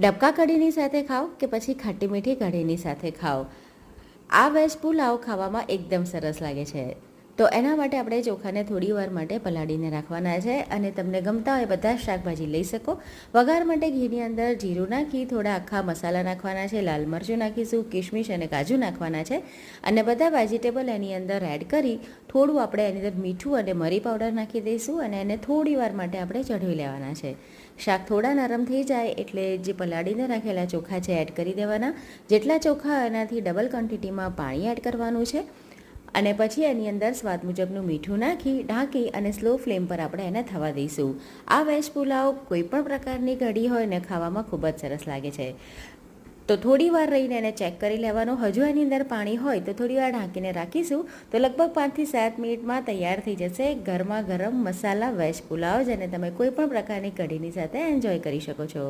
ડબકા કઢીની સાથે ખાઓ કે પછી ખાટી મીઠી કઢીની સાથે ખાઓ? આ વેજ પુલાવ ખાવામાં એકદમ સરસ લાગે છે. તો એના માટે આપણે ચોખાને થોડી વાર માટે પલાળીને રાખવાના છે અને તમને ગમતા હોય બધા શાકભાજી લઈ શકો. વઘાર માટે ઘીની અંદર જીરું નાખી, થોડા આખા મસાલા નાખવાના છે, લાલ મરચું નાખીશું કિશમિશ અને કાજુ નાખવાના છે. અને બધા વેજીટેબલ એની અંદર એડ કરી, થોડું આપણે એની અંદર મીઠું અને મરી પાવડર નાખી દઈશું અને એને થોડી વાર માટે આપણે ચઢવી લેવાના છે. શાક થોડા નરમ થઈ જાય એટલે જે પલાળીને રાખેલા ચોખા છે એડ કરી દેવાના. જેટલા ચોખા એનાથી ડબલ ક્વોન્ટિટીમાં પાણી એડ કરવાનું છે. અને પછી એની અંદર સ્વાદ મુજબનું મીઠું નાખી, ઢાંકી અને સ્લો ફ્લેમ પર આપણે એને થવા દઈશું. આ વેજ પુલાવ કોઈ પણ પ્રકારની કઢી હોય ને ખાવામાં ખૂબ જ સરસ લાગે છે. તો થોડી વાર રહીને એને ચેક કરી લેવાનું. હજુ એની અંદર પાણી હોય તો થોડી વાર ઢાંકીને રાખીશું. તો લગભગ પાંચથી સાત મિનિટમાં તૈયાર થઈ જશે ગરમા ગરમ મસાલા વેજ પુલાવ, જેને તમે કોઈ પણ પ્રકારની કઢીની સાથે એન્જોય કરી શકો છો.